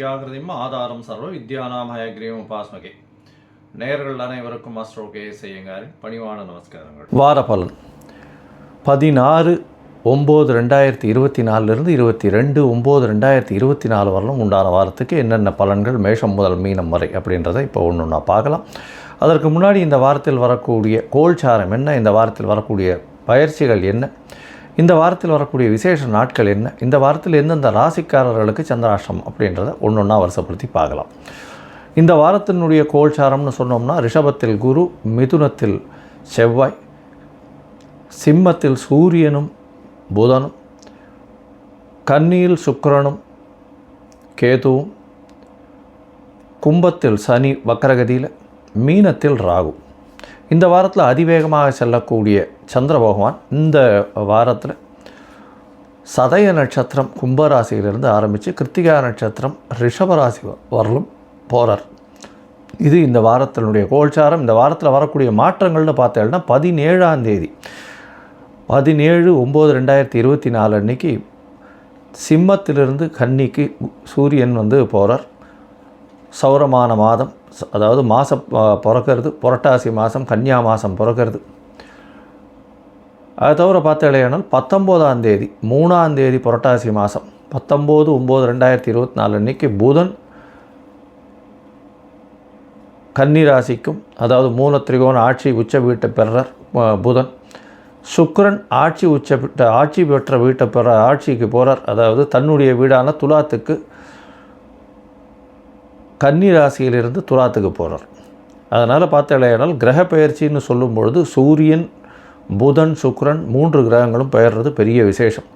ஞானானந்தமயம் ஆதாரம் சர்வ வித்யானாம் ஹயக்ரீம் உபாஸ்மகே. நேர்கள் அனைவருக்கும் அஸ்ட்ரோ கே செய்யுங்காரின் பணிவான நமஸ்காரங்கள். வார பலன். பதினாறு ஒம்பது ரெண்டாயிரத்தி இருபத்தி நாலுலேருந்து இருபத்தி ரெண்டு ஒம்பது ரெண்டாயிரத்தி இருபத்தி நாலு வரலும் உண்டான வாரத்துக்கு என்னென்ன பலன்கள் மேஷம் முதல் மீனம் வரை அப்படின்றத இப்போ ஒன்று ஒன்றா பார்க்கலாம். அதற்கு முன்னாடி இந்த வாரத்தில் வரக்கூடிய கோல்சாரம் என்ன? இந்த வாரத்தில் வரக்கூடிய பயிற்சிகள் என்ன? இந்த வாரத்தில் வரக்கூடிய விசேஷ நாட்கள் என்ன? இந்த வாரத்தில் எந்தெந்த ராசிக்காரர்களுக்கு சந்திராஷ்டிரம் அப்படின்றத ஒன்று ஒன்றா வருஷப்படுத்தி பார்க்கலாம். இந்த வாரத்தினுடைய கோல்சாரம்னு சொன்னோம்னா ரிஷபத்தில் குரு மிதுனத்தில் செவ்வாய் சிம்மத்தில் சூரியனும் புதனும் கன்னியில் சுக்கரனும் கேதுவும் கும்பத்தில் சனி வக்கரகதியில் மீனத்தில் ராகு. இந்த வாரத்தில் அதிவேகமாக செல்லக்கூடிய சந்திர பகவான் இந்த வாரத்தில் சதய நட்சத்திரம் கும்பராசியிலிருந்து ஆரம்பித்து கிருத்திகா நட்சத்திரம் ரிஷபராசி வரலும் போகிறார் இது இந்த வாரத்தினுடைய கோல்சாரம். இந்த வாரத்தில் வரக்கூடிய மாற்றங்கள்னு பார்த்தேன்னா பதினேழாம் தேதி. பதினேழு ஒம்பது ரெண்டாயிரத்தி இருபத்தி நாலு அன்னைக்கு சிம்மத்திலிருந்து கன்னிக்கு சூரியன் வந்து போகிறார் சௌரமான மாதம் அதாவது மாதம் பிறக்கிறது புரட்டாசி மாதம் கன்னியா மாதம் பிறக்கிறது. அது தவிர பார்த்தாலேயானால் பத்தொம்போதாம் தேதி மூணாம் தேதி புரட்டாசி மாதம் பத்தொம்போது ஒம்பது ரெண்டாயிரத்தி இருபத்தி நாலு அன்னைக்கு புதன் கன்னி ராசிக்கும் அதாவது மூல திரிகோண ஆட்சி உச்ச வீட்டை பெறார் புதன். சுக்கரன் ஆட்சி உச்ச பெற்ற ஆட்சி பெற்ற வீட்டை பெற ஆட்சிக்கு போகிறார் அதாவது தன்னுடைய வீடான துலாத்துக்கு கன்னி ராசியிலிருந்து துலாத்துக்கு போகிறார் அதனால் பார்த்தாலேயானால் கிரக பெயர்ச்சின்னு சொல்லும் பொழுது சூரியன் புதன் சுக்ரன் மூன்று கிரகங்களும் பெயர்றது பெரிய விசேஷம்.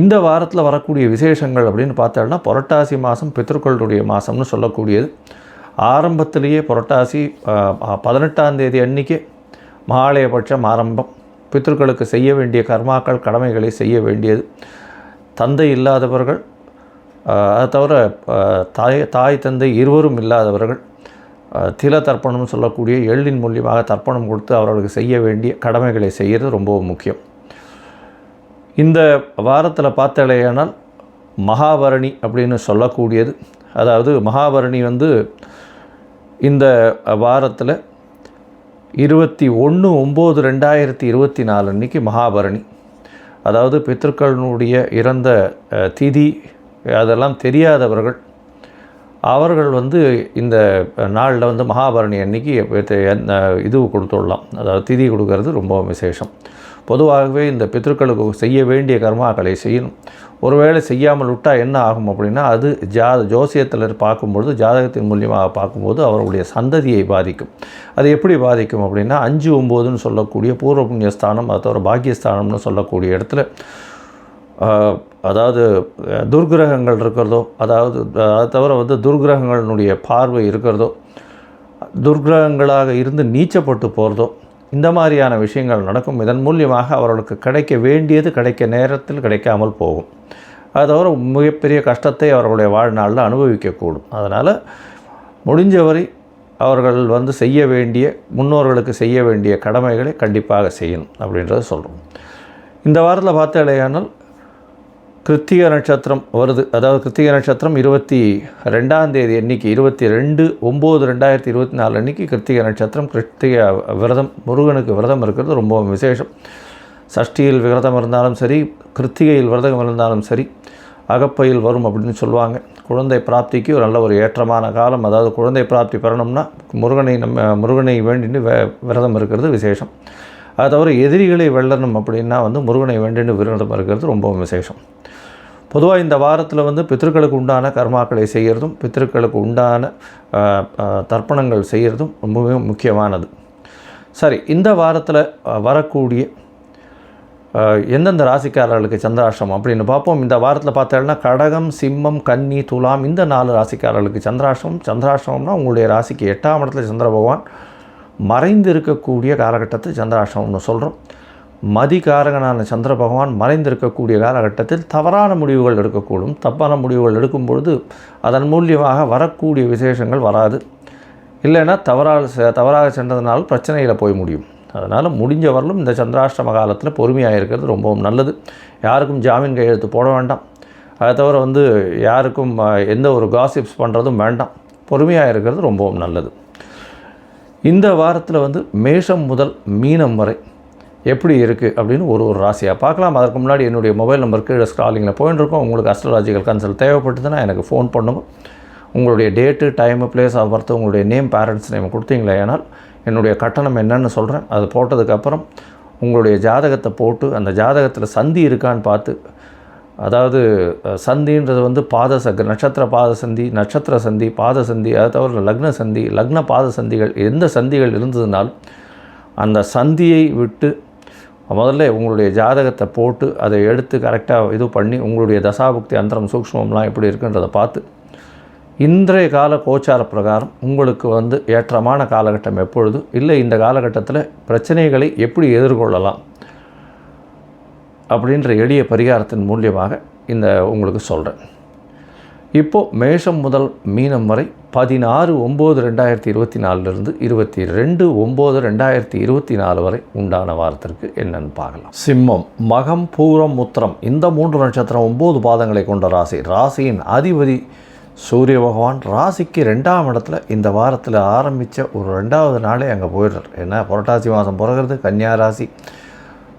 இந்த வாரத்தில் வரக்கூடிய விசேஷங்கள் அப்படின்னு பார்த்தோம்னா புரட்டாசி மாதம் பித்ருக்களுடைய மாதம்னு சொல்லக்கூடியது. ஆரம்பத்திலேயே புரட்டாசி பதினெட்டாம் தேதி அன்னைக்கு மகாலயபட்சம் ஆரம்பம். பித்ருக்களுக்கு செய்ய வேண்டிய கர்மாக்கள் கடமைகளை செய்ய வேண்டியது. தந்தை இல்லாதவர்கள் அது தவிர தாய் தாய் தந்தை இருவரும் இல்லாதவர்கள் தில தர்ப்பணம் சொல்லக்கூடிய எள்ளின் மூலியமாக தர்ப்பணம் கொடுத்து அவர்களுக்கு செய்ய வேண்டிய கடமைகளை செய்கிறது ரொம்பவும் முக்கியம். இந்த வாரத்தில் பார்த்தாலேயானால் மகாபரணி அப்படின்னு சொல்லக்கூடியது. அதாவது மகாபரணி வந்து இந்த வாரத்தில் இருபத்தி ஒன்று ஒம்பது ரெண்டாயிரத்தி இருபத்தி நாலு அன்னைக்கு மகாபரணி. அதாவது பித்ருக்களினுடைய இறந்த திதி அதெல்லாம் தெரியாதவர்கள். அவர்கள் வந்து இந்த நாளில் வந்து மகாபரணி அன்னைக்கு இது- இது கொடுத்துடலாம். அதாவது திதி கொடுக்கறது ரொம்ப விசேஷம். பொதுவாகவே இந்த பித்ருக்களுக்கு செய்ய வேண்டிய கர்மாக்களை செய்யணும். ஒருவேளை செய்யாமல் விட்டால் என்ன ஆகும் அப்படின்னா அது ஜா ஜோசியத்தில் பார்க்கும்பொழுது ஜாதகத்தின் மூலியமாக பார்க்கும்போது அவர்களுடைய சந்ததியை பாதிக்கும். அது எப்படி பாதிக்கும் அப்படின்னா அஞ்சு ஒம்போதுன்னு சொல்லக்கூடிய பூர்வ புண்ணியஸ்தானம் அது தவிர பாக்கியஸ்தானம்னு சொல்லக்கூடிய இடத்துல அதாவது துர்கிரகங்கள் இருக்கிறதோ அதாவது அதை தவிர வந்து துர்கிரகங்களினுடைய பார்வை இருக்கிறதோ துர்கிரகங்களாக இருந்து நீச்சப்பட்டு போகிறதோ இந்த மாதிரியான விஷயங்கள் நடக்கும். இதன் மூலியமாக அவர்களுக்கு கிடைக்க வேண்டியது கிடைக்க நேரத்தில் கிடைக்காமல் போகும். அது தவிர மிகப்பெரிய கஷ்டத்தை அவர்களுடைய வாழ்நாளில் அனுபவிக்கக்கூடும். அதனால் முடிஞ்சவரை அவர்கள் வந்து செய்ய வேண்டிய முன்னோர்களுக்கு செய்ய வேண்டிய கடமைகளை கண்டிப்பாக செய்யணும் அப்படின்றத சொல்கிறோம் இந்த வாரத்தில் பார்த்தாலேயானால் கிருத்திக நட்சத்திரம் வருது. அதாவது கிருத்திக நட்சத்திரம் இருபத்தி ரெண்டாம் தேதி அன்னைக்கு இருபத்தி ரெண்டு ஒம்பது ரெண்டாயிரத்தி இருபத்தி நாலு அன்னைக்கு கிருத்திக நட்சத்திரம் கிருத்திக விரதம் முருகனுக்கு விரதம் இருக்கிறது ரொம்ப விசேஷம். சஷ்டியில் விரதம் இருந்தாலும் சரி கிருத்திகையில் விரதம் இருந்தாலும் சரி அகப்பையில் வரும் அப்படின்னு சொல்லுவாங்க. குழந்தை பிராப்திக்கு ஒரு நல்ல ஒரு ஏற்றமான காலம். அதாவது குழந்தை பிராப்தி பெறணும்னா முருகனை நம்ம முருகனை வேண்டின்னு விரதம் இருக்கிறது விசேஷம். அதை தவிர எதிரிகளை வெல்லணும் அப்படின்னா வந்து முருகனை வேண்டின்னு விரதம் இருக்கிறது ரொம்ப விசேஷம். பொதுவாக இந்த வாரத்தில் வந்து பித்திருக்களுக்கு உண்டான கர்மாக்களை செய்கிறதும் பித்திருக்களுக்கு உண்டான தர்ப்பணங்கள் செய்கிறதும் ரொம்பவே முக்கியமானது. சரி இந்த வாரத்தில் வரக்கூடிய எந்தெந்த ராசிக்காரர்களுக்கு சந்திராஷ்டிரம் அப்படின்னு பார்ப்போம். இந்த வாரத்தில் பார்த்தோம்னா கடகம் சிம்மம் கன்னி துலாம் இந்த நாலு ராசிக்காரர்களுக்கு சந்திராஷ்டிரம் சந்திராஷ்டிரம்னா உங்களுடைய ராசிக்கு எட்டாம் இடத்துல சந்திர பகவான் மறைந்து இருக்கக்கூடிய காலகட்டத்தை சந்திராஷ்டமம்னு சொல்கிறோம் மதிகாரகனான சந்திர பகவான் மறைந்திருக்கக்கூடிய காலகட்டத்தில் தவறான முடிவுகள் எடுக்கக்கூடும். தப்பான முடிவுகள் எடுக்கும் பொழுது அதன் மூலியமாக வரக்கூடிய விசேஷங்கள் வராது. இல்லைன்னா தவறாக செ- தவறாக சென்றதுனால பிரச்சனையில் போய் முடியும். அதனால் முடிஞ்ச வரலும் இந்த சந்திராஷ்டம காலத்தில் பொறுமையாக இருக்கிறது ரொம்பவும் நல்லது. யாருக்கும் ஜாமீன் கையெழுத்து போட வேண்டாம். அதை தவிர வந்து யாருக்கும் எந்த ஒரு காசிப்ஸ் பண்ணுறதும் வேண்டாம். பொறுமையாக இருக்கிறது ரொம்பவும் நல்லது. இந்த வாரத்தில் வந்து மேஷம் முதல் மீனம் வரை எப்படி இருக்குது அப்படின்னு ஒரு ஒரு ராசியாக பார்க்கலாம். அதற்கு முன்னாடி என்னுடைய மொபைல் நம்பருக்கு ஸ்க்ராலிங்கில் போயின்னு இருக்கோம் உங்களுக்கு அஸ்ட்ராலாஜிக்கல் கன்சல்ட் தேவைப்பட்டதுன்னா எனக்கு ஃபோன் பண்ணுங்க. உங்களுடைய date time place of birth உங்களுடைய நேம் பேரண்ட்ஸ் நேம் கொடுத்தீங்களே ஏனால் என்னுடைய கட்டணம் என்னன்னு சொல்கிறேன் அது போட்டதுக்கப்புறம் உங்களுடைய ஜாதகத்தை போட்டு அந்த ஜாதகத்தில் சந்தி இருக்கான்னு பார்த்து அதாவது சந்தின்றது வந்து பாத சக நட்சத்திர பாத சந்தி நட்சத்திர சந்தி பாத சந்தி அதை தவிர லக்ன சந்தி லக்ன பாத சந்திகள் எந்த சந்திகள் இருந்ததுனாலும் அந்த சந்தியை விட்டு முதல்ல உங்களுடைய ஜாதகத்தை போட்டு அதை எடுத்து கரெக்டாக இது பண்ணி உங்களுடைய தசாபுக்தி அந்தரம் சூக்ஷ்மம்லாம் எப்படி இருக்குன்றதை பார்த்து இன்றைய கால கோச்சார பிரகாரம் உங்களுக்கு வந்து ஏற்றமான காலகட்டம் எப்பொழுது? இல்லை இந்த காலகட்டத்தில் பிரச்சனைகளை எப்படி எதிர்கொள்ளலாம்? அப்படின்ற எளிய பரிகாரத்தின் மூலியமாக இந்த உங்களுக்கு சொல்கிறேன் இப்போது மேஷம் முதல் மீனம் வரை பதினாறு ஒம்பது ரெண்டாயிரத்தி இருபத்தி நாலுலேருந்து இருபத்தி ரெண்டு ஒம்பது ரெண்டாயிரத்தி இருபத்தி நாலு வரை உண்டான வாரத்திற்கு என்னென்னு பார்க்கலாம். சிம்மம் மகம் பூரம் முத்திரம் இந்த மூன்று நட்சத்திரம் ஒம்பது பாதங்களை கொண்ட ராசி. ராசியின் அதிபதி சூரிய பகவான் ராசிக்கு ரெண்டாம் இடத்துல இந்த வாரத்தில் ஆரம்பித்த ஒரு ரெண்டாவது நாளே அங்கே போயிடுறார். ஏன்னா புரட்டாசி மாதம் பிறகுறது கன்னியா ராசி.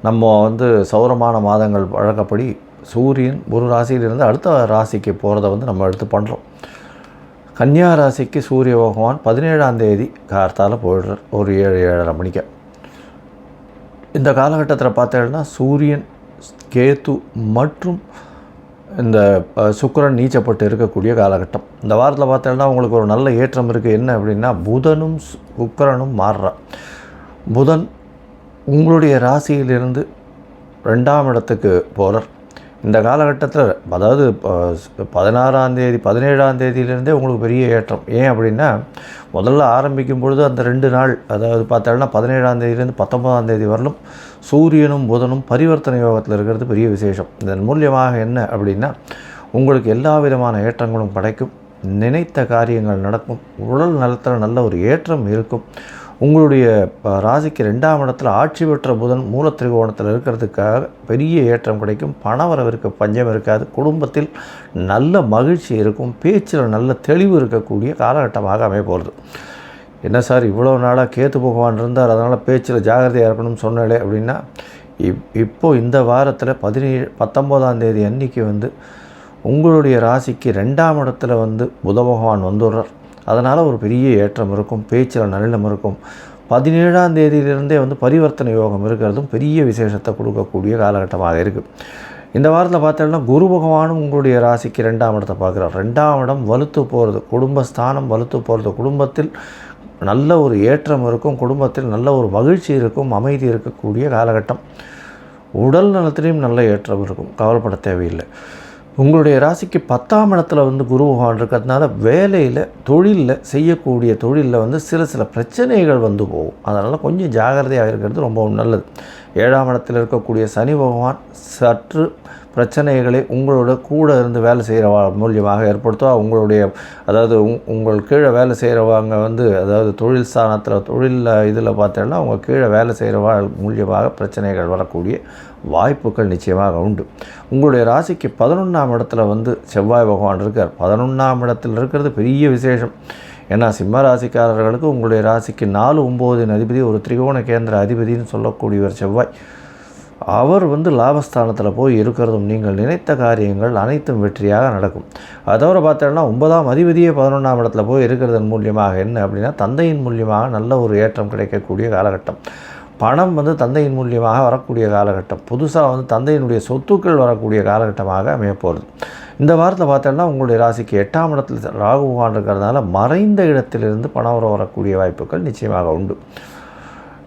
நம்ம வந்து சௌரமான மாதங்கள் வழக்கப்படி சூரியன் ஒரு ராசியிலிருந்து அடுத்த ராசிக்கு போகிறத வந்து நம்ம எடுத்து பண்ணுறோம் கன்னியா ராசிக்கு சூரிய பகவான் பதினேழாம் தேதி கார்த்தால போயிடுறார் ஒரு ஏழு ஏழரை மணிக்கு. இந்த காலகட்டத்தில் பார்த்தேன்னா சூரியன் கேத்து மற்றும் இந்த சுக்கரன் நீச்சப்பட்டு இருக்கக்கூடிய காலகட்டம். இந்த வாரத்தில் பார்த்தேன்னா உங்களுக்கு ஒரு நல்ல ஏற்றம் இருக்குது என்ன அப்படின்னா புதனும் சு- சுக்கிரனும் மாறுறா புதன் உங்களுடைய ராசியிலிருந்து ரெண்டாம் இடத்துக்கு போகிறார் இந்த காலகட்டத்தில் அதாவது பதினாறாம் தேதி பதினேழாம் தேதியிலேருந்தே உங்களுக்கு பெரிய ஏற்றம். ஏன் அப்படின்னா முதல்ல ஆரம்பிக்கும் பொழுது அந்த ரெண்டு நாள் அதாவது பார்த்தோம்னா பதினேழாம் தேதியிலேருந்து பத்தொன்பதாம் தேதி வரலும் சூரியனும் புதனும் பரிவர்த்தனை யோகத்தில் இருக்கிறது பெரிய விசேஷம். இதன் மூலியமாக என்ன அப்படின்னா உங்களுக்கு எல்லா விதமான ஏற்றங்களும் கிடைக்கும் நினைத்த காரியங்கள் நடக்கும் உடல் நலத்தில் நல்ல ஒரு ஏற்றம் இருக்கும் உங்களுடைய ராசிக்கு ரெண்டாம் இடத்துல ஆட்சி பெற்ற புதன் மூல திரிகோணத்தில் இருக்கிறதுக்காக பெரிய ஏற்றம் கிடைக்கும். பணவரவிற்கு பஞ்சம் இருக்காது. குடும்பத்தில் நல்ல மகிழ்ச்சி இருக்கும். பேச்சில் நல்ல தெளிவு இருக்கக்கூடிய காலகட்டமாக அமைய போகிறது என்ன சார் இவ்வளோ நாளாக கேத்து பகவான் இருந்தார் அதனால் பேச்சில் ஜாகிரதையாக இருக்கணும்னு சொன்னாலே அப்படின்னா இப் இப்போது இந்த வாரத்தில் பதினேழு பத்தொம்போதாம் தேதி அன்னைக்கு வந்து உங்களுடைய ராசிக்கு ரெண்டாம் இடத்துல வந்து புத பகவான் வந்துடுறார். அதனால் ஒரு பெரிய ஏற்றம் இருக்கும் பேச்சில் நல்லம் இருக்கும். பதினேழாம் தேதியிலிருந்தே வந்து பரிவர்த்தனை யோகம் இருக்கிறதும் பெரிய விசேஷத்தை கொடுக்கக்கூடிய காலகட்டமாக இருக்குது இந்த வாரத்தில் பார்த்தோம்னா குரு பகவானும் உங்களுடைய ராசிக்கு ரெண்டாம் இடத்தை பார்க்குறார். ரெண்டாம் இடம் வலுத்து போகிறது குடும்பஸ்தானம் வலுத்து போகிறது குடும்பத்தில் நல்ல ஒரு ஏற்றம் இருக்கும் குடும்பத்தில் நல்ல ஒரு மகிழ்ச்சி இருக்கும் அமைதி இருக்கக்கூடிய காலகட்டம். உடல் நலத்திலையும் நல்ல ஏற்றம் இருக்கும். கவலைப்பட தேவையில்லை. உங்களுடைய ராசிக்கு பத்தாம் இடத்துல வந்து குரு பகவான் இருக்கிறதுனால வேலையில் தொழிலில் செய்யக்கூடிய தொழிலில் வந்து சில சில பிரச்சனைகள் வந்து போகும். அதனால் கொஞ்சம் ஜாகிரதையாக இருக்கிறது ரொம்பவும் நல்லது. ஏழாம் இடத்தில் இருக்கக்கூடிய சனி பகவான் சற்று பிரச்சனைகளை உங்களோட கூட இருந்து வேலை செய்கிறவா மூலியமாக ஏற்படுத்தும் உங்களுடைய அதாவது உங் உங்கள் கீழே வேலை செய்கிறவங்க வந்து அதாவது தொழில் ஸ்தானத்தில் தொழிலில் இதில் பார்த்தோன்னா அவங்க கீழே வேலை செய்கிறவா மூலியமாக பிரச்சனைகள் வரக்கூடிய வாய்ப்புகள் நிச்சயமாக உண்டு. உங்களுடைய ராசிக்கு பதினொன்றாம் இடத்துல வந்து செவ்வாய் பகவான் இருக்கார். பதினொன்றாம் இடத்தில் இருக்கிறது பெரிய விசேஷம். ஏன்னா சிம்ம ராசிக்காரர்களுக்கு உங்களுடைய ராசிக்கு நாலு ஒம்போதின் அதிபதி ஒரு திரிகோண கேந்திர அதிபதினு சொல்லக்கூடியவர் செவ்வாய். அவர் வந்து லாபஸ்தானத்தில் போய் இருக்கிறதும் நீங்கள் நினைத்த காரியங்கள் அனைத்தும் வெற்றியாக நடக்கும். அதோட தவிர பார்த்தோம்னா ஒன்பதாம் அதிபதியே பதினொன்றாம் இடத்துல போய் இருக்கிறதன் மூலியமாக என்ன அப்படின்னா தந்தையின் மூலியமாக நல்ல ஒரு ஏற்றம் கிடைக்கக்கூடிய காலகட்டம். பணம் வந்து தந்தையின் மூலியமாக வரக்கூடிய காலகட்டம். புதுசாக வந்து தந்தையினுடைய சொத்துக்கள் வரக்கூடிய காலகட்டமாக அமையப்போகிறது இந்த வாரத்தில் பார்த்தோம்னா உங்களுடைய ராசிக்கு எட்டாம் இடத்தில் ராகு பகவான் இருக்கிறதுனால மறைந்த இடத்திலிருந்து பணம் வர வரக்கூடிய வாய்ப்புகள் நிச்சயமாக உண்டு.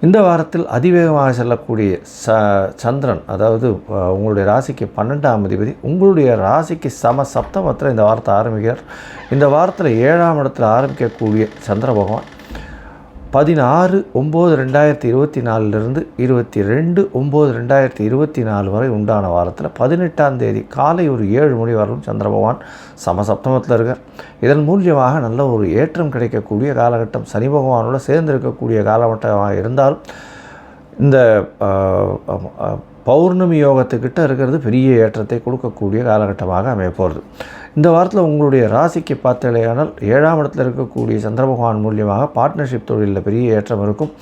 இந்த வாரத்தில் அதிவேகமாக செல்லக்கூடிய ச சந்திரன் அதாவது உங்களுடைய ராசிக்கு பன்னெண்டாம் அதிபதி உங்களுடைய ராசிக்கு சம சப்தமத்தில் இந்த வாரத்தை ஆரம்பிக்கிறார். இந்த வாரத்தில் ஏழாம் இடத்தில் ஆரம்பிக்கக்கூடிய சந்திர பகவான் பதினாறு ஒம்பது ரெண்டாயிரத்தி இருபத்தி நாலுலேருந்து இருபத்தி ரெண்டு ஒம்பது ரெண்டாயிரத்தி இருபத்தி நாலு வரை உண்டான வாரத்தில் பதினெட்டாம் தேதி காலை ஒரு ஏழு மணி வரலும் சந்திர பகவான் சமசப்தமத்தில் இருக்கார். இதன் மூலியமாக நல்ல ஒரு ஏற்றம் கிடைக்கக்கூடிய காலகட்டம். சனி பகவானோட சேர்ந்திருக்கக்கூடிய காலகட்டமாக இருந்தாலும் இந்த பௌர்ணமி யோகத்துக்கிட்ட இருக்கிறது பெரிய ஏற்றத்தை கொடுக்கக்கூடிய காலகட்டமாக அமைய போகிறது இந்த வாரத்தில் உங்களுடைய ராசிக்கு பார்த்தலையானால் ஏழாம் இடத்துல இருக்கக்கூடிய சந்திர பகவான் மூலியமாக பார்ட்னர்ஷிப் தொழிலில் பெரிய ஏற்றம் இருக்கும்.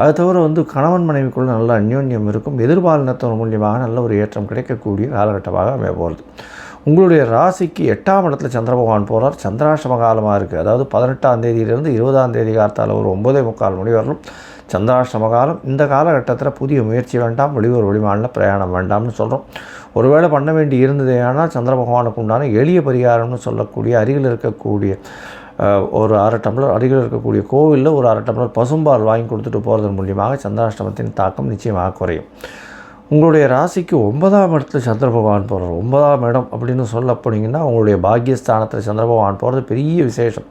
அது தவிர வந்து கணவன் மனைவிக்குள்ள நல்ல அந்யோன்யம் இருக்கும். எதிர்பாலினத்தவர் மூலியமாக நல்ல ஒரு ஏற்றம் கிடைக்கக்கூடிய காலகட்டமாக அமைய போகிறது உங்களுடைய ராசிக்கு எட்டாம் இடத்துல சந்திர பகவான் போகிறார் சந்திராஷ்டம காலமாக இருக்குது அதாவது பதினெட்டாம் தேதியிலிருந்து இருபதாம் தேதி காலத்தால் ஒரு ஒம்பதே முக்கால் மணி வரலும் சந்திராஷ்டம காலம். இந்த காலகட்டத்தில் புதிய முயற்சி வேண்டாம். வெளியூர் வெளிமாநில பிரயாணம் வேண்டாம்னு சொல்கிறோம் ஒருவேளை பண்ண வேண்டி இருந்ததே ஆனால் சந்திர பகவானுக்கு உண்டான எளிய பரிகாரம்னு சொல்லக்கூடிய அருகில் இருக்கக்கூடிய ஒரு அரை டம்ளர் அருகில் இருக்கக்கூடிய கோவிலில் ஒரு அரை டம்ளர் பசும்பால் வாங்கி கொடுத்துட்டு போகிறதன் மூலியமாக சந்திராஷ்டமத்தின் தாக்கம் நிச்சயமாக குறையும். உங்களுடைய ராசிக்கு ஒன்பதாம் இடத்துல சந்திர பகவான் போகிறார் ஒன்பதாம் இடம் அப்படின்னு சொல்ல போனீங்கன்னா உங்களுடைய பாக்கியஸ்தானத்தில் சந்திர பகவான் போகிறது பெரிய விசேஷம்.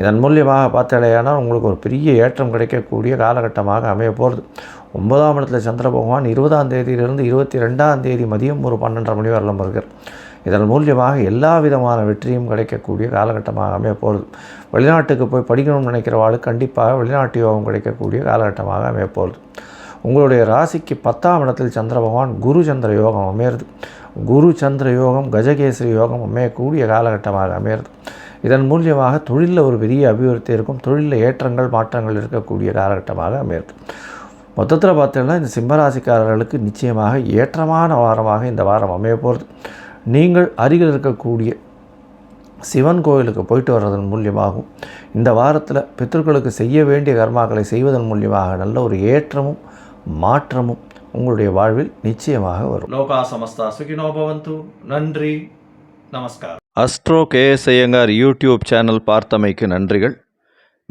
இதன் மூலியமாக பார்த்தாலேயானால் உங்களுக்கு ஒரு பெரிய ஏற்றம் கிடைக்கக்கூடிய காலகட்டமாக அமைய போகிறது ஒன்பதாம் இடத்துல சந்திர பகவான் இருபதாம் தேதியிலிருந்து இருபத்தி ரெண்டாம் தேதி மதியம் ஒரு பன்னெண்டரை மணி வரலாம் இருக்கார் இதன் மூலியமாக எல்லா விதமான வெற்றியும் கிடைக்கக்கூடிய காலகட்டமாக அமைய போகிறது வெளிநாட்டுக்கு போய் படிக்கணும்னு நினைக்கிறவாளுக்கு கண்டிப்பாக வெளிநாட்டு யோகம் கிடைக்கக்கூடிய காலகட்டமாக அமைய போகிறது உங்களுடைய ராசிக்கு பத்தாம் இடத்தில் சந்திர பகவான் குரு சந்திர யோகம் அமையிறது. குரு சந்திர யோகம் கஜகேசரி யோகம் அமையக்கூடிய காலகட்டமாக அமையிறது. இதன் மூலியமாக தொழிலில் ஒரு பெரிய அபிவிருத்தி இருக்கும். தொழிலில் ஏற்றங்கள் மாற்றங்கள் இருக்கக்கூடிய காலகட்டமாக அமையிறது. மொத்தத்தில் பார்த்தீங்கன்னா இந்த சிம்மராசிக்காரர்களுக்கு நிச்சயமாக ஏற்றமான வாரமாக இந்த வாரம் அமைய போகிறது நீங்கள் அருகில் இருக்கக்கூடிய சிவன் கோயிலுக்கு போயிட்டு வர்றதன் மூலியமாகவும் இந்த வாரத்தில் பித்தர்களுக்கு செய்ய வேண்டிய கர்மாக்களை செய்வதன் மூலியமாக நல்ல ஒரு ஏற்றமும் மாற்றமும் உங்களுடைய வாழ்வில் நிச்சயமாக வரும். லோகா சமஸ்தா சுகினோ பவந்து. நன்றி. நமஸ்கார் astro K S Iyengar YouTube channel பார்த்தமைக்கு நன்றிகள்.